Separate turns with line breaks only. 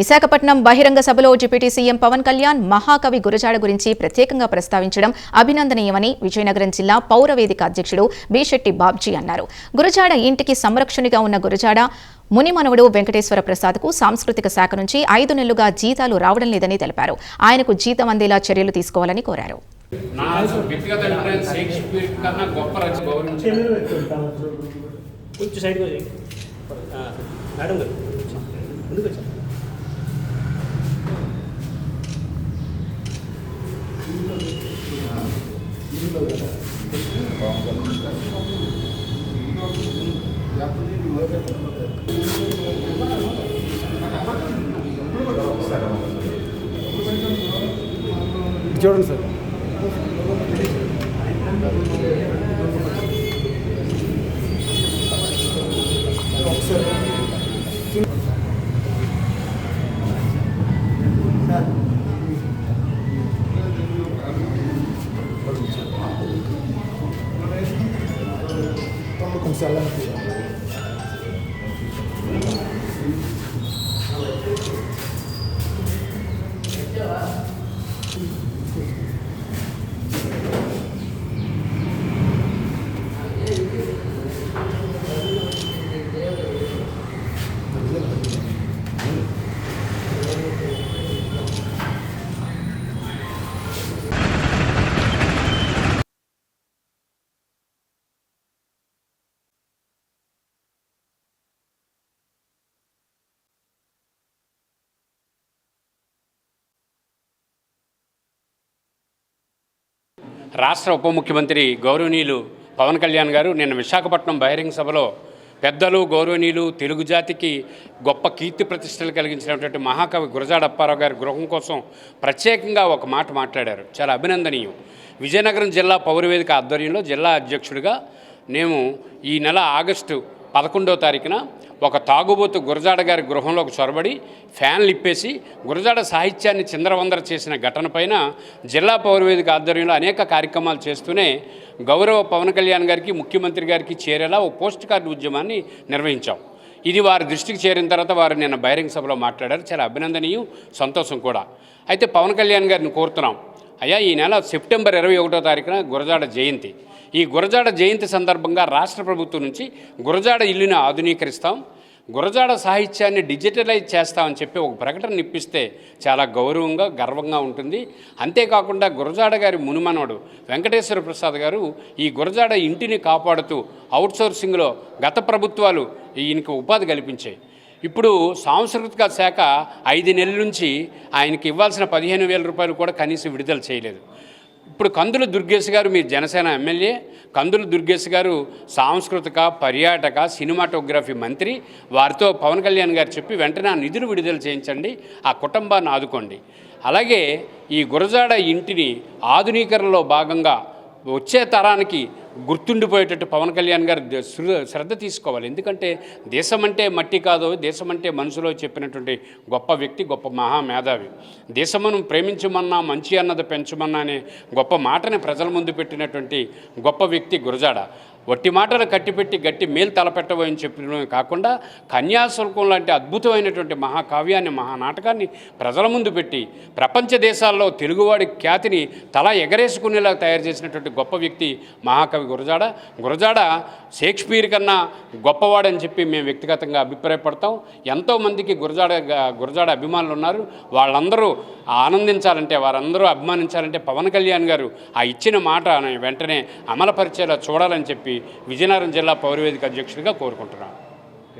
విశాఖపట్నం బహిరంగ సభలో deputy CM Pawan Kalyan మహాకవి గురజాడ గురించి ప్రత్యేకంగా ప్రస్తావించడం అభినందనీయమని విజయనగరం జిల్లా పౌరవేదిక అధ్యక్షుడు బిశెట్టి బాబ్జీ అన్నారు. గురజాడ ఇంటికి సంరక్షణగా ఉన్న గురజాడ మునిమనువుడు వెంకటేశ్వర ప్రసాద్కు సాంస్కృతిక శాఖ నుంచి ఐదు నెలలుగా జీతాలు రావడం లేదని తెలిపారు. ఆయనకు జీతం అందేలా చర్యలు తీసుకోవాలని కోరారు.
నా
సైడ్కి వచ్చి మేడం గారు Thank you.
రాష్ట్ర ఉప ముఖ్యమంత్రి గౌరవనీయులు పవన్ కళ్యాణ్ గారు నిన్న విశాఖపట్నం బహిరంగ సభలో పెద్దలు గౌరవనీయులు తెలుగు జాతికి గొప్ప కీర్తి ప్రతిష్టలు కలిగించినటువంటి మహాకవి గురజాడ అప్పారావు గారి గృహం కోసం ప్రత్యేకంగా ఒక మాట మాట్లాడారు. చాలా అభినందనీయం. విజయనగరం జిల్లా పౌరవేదిక ఆధ్వర్యంలో జిల్లా అధ్యక్షుడిగా మేము ఈ నెల ఆగస్టు పదకొండవ తారీఖున ఒక తాగుబోతు గురజాడ గారి గృహంలోకి చొరబడి ఫ్యాన్లు ఇప్పేసి గురజాడ సాహిత్యాన్ని చిందరవందర చేసిన ఘటనపైన జిల్లా పౌరవేదిక ఆధ్వర్యంలో అనేక కార్యక్రమాలు చేస్తూనే గౌరవ పవన్ కళ్యాణ్ గారికి ముఖ్యమంత్రి గారికి చేరేలా ఓ పోస్ట్ కార్డు ఉద్యమాన్ని నిర్వహించాం. ఇది వారి దృష్టికి చేరిన తర్వాత వారు నిన్న బహిరంగ సభలో మాట్లాడారు. చాలా అభినందనీయం సంతోషం కూడా. అయితే పవన్ కళ్యాణ్ గారిని కోరుతున్నాం. అయ్యా ఈ నెల సెప్టెంబర్ ఇరవై ఒకటో తారీఖున గురజాడ జయంతి. ఈ గురజాడ జయంతి సందర్భంగా రాష్ట్ర ప్రభుత్వం నుంచి గురజాడ ఇల్లుని ఆధునీకరిస్తాం గురజాడ సాహిత్యాన్ని డిజిటలైజ్ చేస్తామని చెప్పి ఒక ప్రకటన ఇప్పిస్తే చాలా గౌరవంగా గర్వంగా ఉంటుంది. అంతేకాకుండా గురజాడ గారి మునిమనవడు వెంకటేశ్వర ప్రసాద్ గారు ఈ గురజాడ ఇంటిని కాపాడుతూ అవుట్సోర్సింగ్లో గత ప్రభుత్వాలు ఈయనకి ఉపాధి కల్పించాయి. ఇప్పుడు సాంస్కృతిక శాఖ ఐదు నెలల నుంచి ఆయనకి ఇవ్వాల్సిన పదిహేను వేల రూపాయలు కూడా కనీసం విడుదల చేయలేదు. ఇప్పుడు కందుల దుర్గేష్ గారు మీ జనసేన ఎమ్మెల్యే కందుల దుర్గేష్ గారు సాంస్కృతిక పర్యాటక సినిమాటోగ్రఫీ మంత్రి వారితో పవన్ కళ్యాణ్ గారు చెప్పి వెంటనే ఆ నిధులు విడుదల చేయించండి ఆ కుటుంబాన్ని ఆదుకోండి. అలాగే ఈ గురజాడ ఇంటిని ఆధునీకరణలో భాగంగా వచ్చే తరానికి గుర్తుండిపోయేటట్టు పవన్ కళ్యాణ్ గారు శ్రద్ధ తీసుకోవాలి. ఎందుకంటే దేశం అంటే మట్టి కాదు దేశం అంటే మనసులో చెప్పినటువంటి గొప్ప వ్యక్తి గొప్ప మహామేధావి. దేశమును ప్రేమించమన్నా మంచి అన్నది పెంచమన్నా అనే గొప్ప మాటని ప్రజల ముందు పెట్టినటువంటి గొప్ప వ్యక్తి గురజాడ. వట్టి మాటలు కట్టిపెట్టి గట్టి మేలు తలపెట్టబోయని చెప్పడమే కాకుండా కన్యాశుల్కం లాంటి అద్భుతమైనటువంటి మహాకావ్యాన్ని మహానాటకాన్ని ప్రజల ముందు పెట్టి ప్రపంచ దేశాల్లో తెలుగువాడి ఖ్యాతిని తల ఎగరేసుకునేలా తయారు చేసినటువంటి గొప్ప వ్యక్తి మహాకవి గురజాడ. గురజాడ షేక్స్పియర్ కన్నా గొప్పవాడని చెప్పి మేము వ్యక్తిగతంగా అభిప్రాయపడతాం. ఎంతోమందికి గురజాడ గురజాడ అభిమానులు ఉన్నారు. వాళ్ళందరూ ఆనందించాలంటే వారందరూ అభిమానించాలంటే పవన్ కళ్యాణ్ గారు ఆ ఇచ్చిన మాట వెంటనే అమలుపరిచేలా చూడాలని చెప్పి విజయనగరం జిల్లా పౌరవేదిక అధ్యక్షుడిగా కోరుకుంటున్నాను.